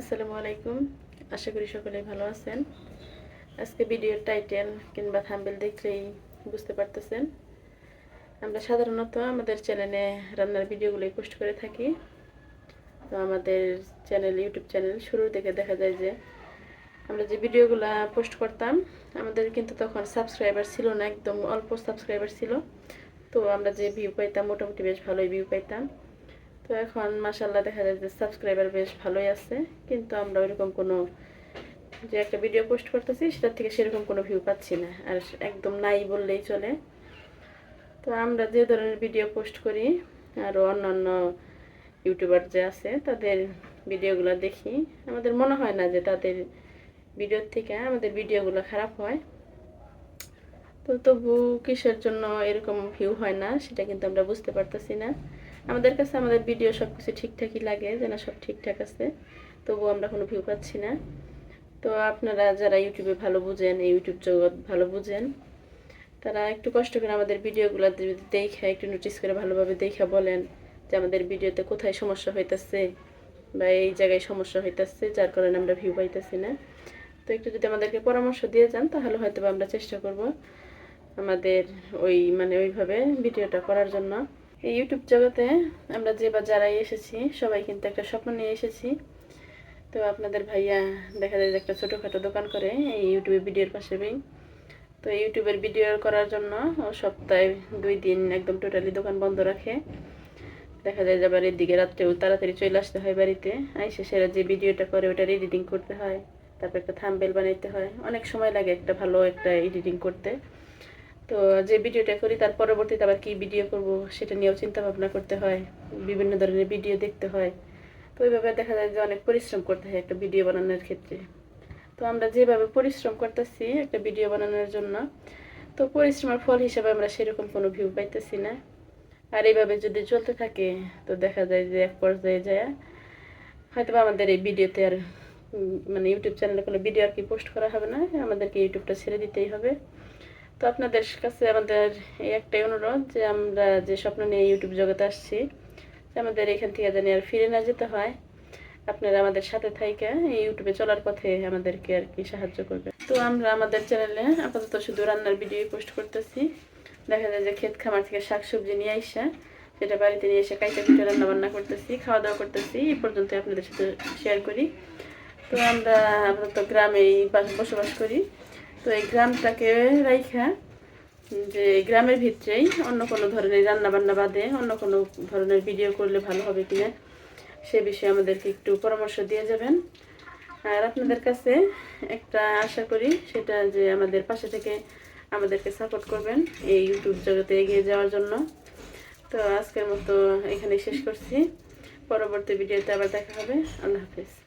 আসসালামু আলাইকুম। আশা করি সকলে ভালো আছেন। আজকে ভিডিওর টাইটেল কিংবা থাম্বেল দেখলেই বুঝতে পারতেছেন। আমরা সাধারণত আমাদের চ্যানেলে রান্নার ভিডিওগুলোই পোস্ট করে থাকি। তো আমাদের চ্যানেল, ইউটিউব চ্যানেল শুরুর থেকে দেখা যায় যে আমরা যে ভিডিওগুলো পোস্ট করতাম, আমাদের কিন্তু তখন সাবস্ক্রাইবার ছিল না, একদম অল্প সাবস্ক্রাইবার ছিল। তো আমরা যে ভিউ পাইতাম, মোটামুটি বেশ ভালোই ভিউ পাইতাম। তো এখন মাসাল্লাহ দেখা যায় যে সাবস্ক্রাইবার বেশ ভালোই আছে, কিন্তু আমরা ওইরকম কোনো যে একটা ভিডিও পোস্ট করতেছি, সেটার থেকে সেরকম কোনো ভিউ পাচ্ছি না, আর একদম নাই বললেই চলে। তো আমরা যে ধরনের ভিডিও পোস্ট করি আরও অন্যান্য ইউটিউবার যে আছে, তাদের ভিডিওগুলো দেখি। আমাদের মনে হয় না যে তাদের ভিডিওর থেকে আমাদের ভিডিওগুলো খারাপ হয়। তো তবু কিসের জন্য এরকম ভিউ হয় না, সেটা কিন্তু আমরা বুঝতে পারতেছি না। আমাদের কাছে আমাদের ভিডিও সব কিছু ঠিকঠাকই লাগে যে না সব ঠিকঠাক আছে। তবু আমরা কোনো ভিউ পাচ্ছি না। তো আপনারা যারা ইউটিউবে ভালো বুঝেন, এই ইউটিউব জগৎ ভালো বুঝেন, তারা একটু কষ্ট করে আমাদের ভিডিওগুলো যদি দেখে, একটু নোটিস করে ভালোভাবে দেখে বলেন যে আমাদের ভিডিওতে কোথায় সমস্যা হইতেছে বা এই জায়গায় সমস্যা হইতেছে, যার কারণে আমরা ভিউ পাইতেছি না। তো একটু যদি আমাদেরকে পরামর্শ দিয়ে যান, তাহলে হয়তো আমরা চেষ্টা করব আমাদের ওই মানে ওইভাবে ভিডিওটা করার জন্য। এই ইউটিউব জগতে আমরা যে বা যারাই এসেছি, সবাই কিন্তু একটা স্বপ্ন নিয়ে এসেছি। তো আপনাদের ভাইয়া দেখা যায় যে একটা ছোটোখাটো দোকান করে এই ইউটিউবে ভিডিওর পাশেই তো ইউটিউবের ভিডিও করার জন্য ও সপ্তাহে দুই দিন একদম টোটালি দোকান বন্ধ রাখে। দেখা যায় যে আবার এদিকে রাত্রেও তাড়াতাড়ি চলে আসতে হয় বাড়িতে। আইসে সেরা যে ভিডিওটা করে ওটার এডিটিং করতে হয়। তারপর একটা থাম্বেল বানাইতে হয়। অনেক সময় লাগে একটা ভালো একটা এডিটিং করতে। তো যে ভিডিওটা করি, তার পরবর্তীতে আবার কি ভিডিও করব সেটা নিয়েও চিন্তা ভাবনা করতে হয়, বিভিন্ন ধরনের ভিডিও দেখতে হয়। তো ওইভাবে দেখা যায় যে অনেক পরিশ্রম করতে হয় একটা ভিডিও বানানোর ক্ষেত্রে। তো আমরা যেভাবে পরিশ্রম করতেছি একটা ভিডিও বানানোর জন্য, তো পরিশ্রমের ফল হিসাবে আমরা সেরকম কোনো ভিউ পাইতেছি না। আর এইভাবে যদি চলতে থাকে, তো দেখা যায় যে এক পর্যায়ে যায় হয়তো আমাদের এই ভিডিওতে আর মানে ইউটিউব চ্যানেলে কোনো ভিডিও আর কি পোস্ট করা হবে না, আমাদেরকে ইউটিউবটা ছেড়ে দিতেই হবে। তো আপনাদের কাছে আমাদের এই একটাই অনুরোধ যে আমরা যে স্বপ্ন নিয়ে ইউটিউব জগতে আসছি আমাদের এখান থেকে জানি আর ফিরে না যেতে হয়। আপনারা আমাদের সাথে থাইকা ইউটিউবে চলার পথে আমাদেরকে আর কি সাহায্য করবে তো আমরা আমাদের চ্যানেলে আপাতত শুধু রান্নার ভিডিও পোস্ট করতেছি। দেখা যায় যে ক্ষেত খামার থেকে শাকসবজি নিয়ে আইসা, সেটা বাড়িতে নিয়ে এসে কাইটা পিঠে রান্না বান্না করতেছি, খাওয়া দাওয়া করতেছি, এই পর্যন্ত আপনাদের সাথে শেয়ার করি। তো আমরা আপাতত গ্রামেই বসবাস করি। তো এই গ্রামটাকে রাইখা, যে গ্রামের ভিতরেই অন্য কোনো ধরনের রান্না বান্না বাদে অন্য কোনো ধরনের ভিডিও করলে ভালো হবে কিনা, সে বিষয়ে আমাদেরকে একটু পরামর্শ দিয়ে যাবেন। আর আপনাদের কাছে একটা আশা করি, সেটা যে আমাদের পাশে থেকে আমাদেরকে সাপোর্ট করবেন এই ইউটিউব জগতে এগিয়ে যাওয়ার জন্য। তো আজকের মতো এখানে শেষ করছি। পরবর্তী ভিডিওতে আবার দেখা হবে। আল্লাহ হাফিজ।